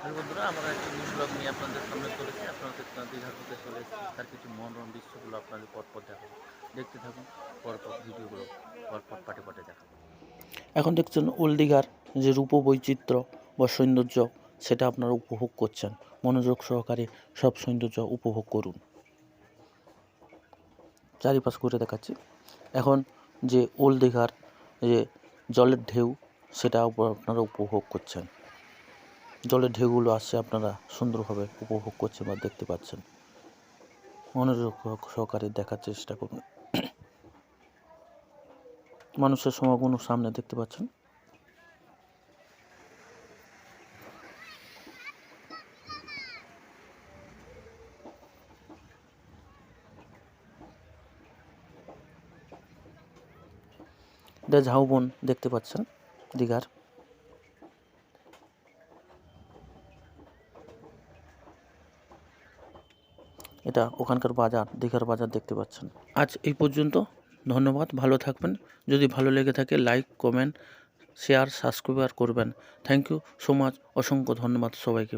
বন্ধুরা, আমরা একটি নিউ ব্লগ নিয়ে আপনাদের সামনে চলেছি আপনারা দেখতে দীঘার মধ্যে চলে এসেছি। তার কিছু মনোরম দৃশ্যগুলো আপনাদের পরপর দেখাবো। দেখতে থাকুন পরপর ভিডিওগুলো, পরপর পাটে পাটে দেখাবো। এখন দেখছেন ওল্ড দীঘার যে রূপ বৈচিত্র্য বা সৌন্দর্য, সেটা আপনারা উপভোগ করছেন। মনোযোগ সহকারে সব সৌন্দর্য উপভোগ করুন। চারিপাশ ঘুরে দেখাচ্ছি। এখন যে ওল্ড দীঘার যে জলের ঢেউ, সেটা আপনারা উপভোগ করছেন। জলের ঢেউগুলো আসছে, আপনারা সুন্দরভাবে উপভোগ করছেন বা দেখতে পাচ্ছেন। মনোযোগ সহকারে দেখার চেষ্টা করুন। মানুষের সমাগম সামনে দেখতে পাচ্ছেন। এটা ঝাউবন দেখতে পাচ্ছেন, দীঘার। এটা ওখানকার বাজার, দীঘার বাজার দেখতে পাচ্ছেন। আজ এই পর্যন্ত, ধন্যবাদ, ভালো থাকবেন। যদি ভালো লেগে থাকে লাইক কমেন্ট শেয়ার সাবস্ক্রাইব করবেন। থ্যাংক ইউ সো মাচ অসংখ্য ধন্যবাদ সবাইকে।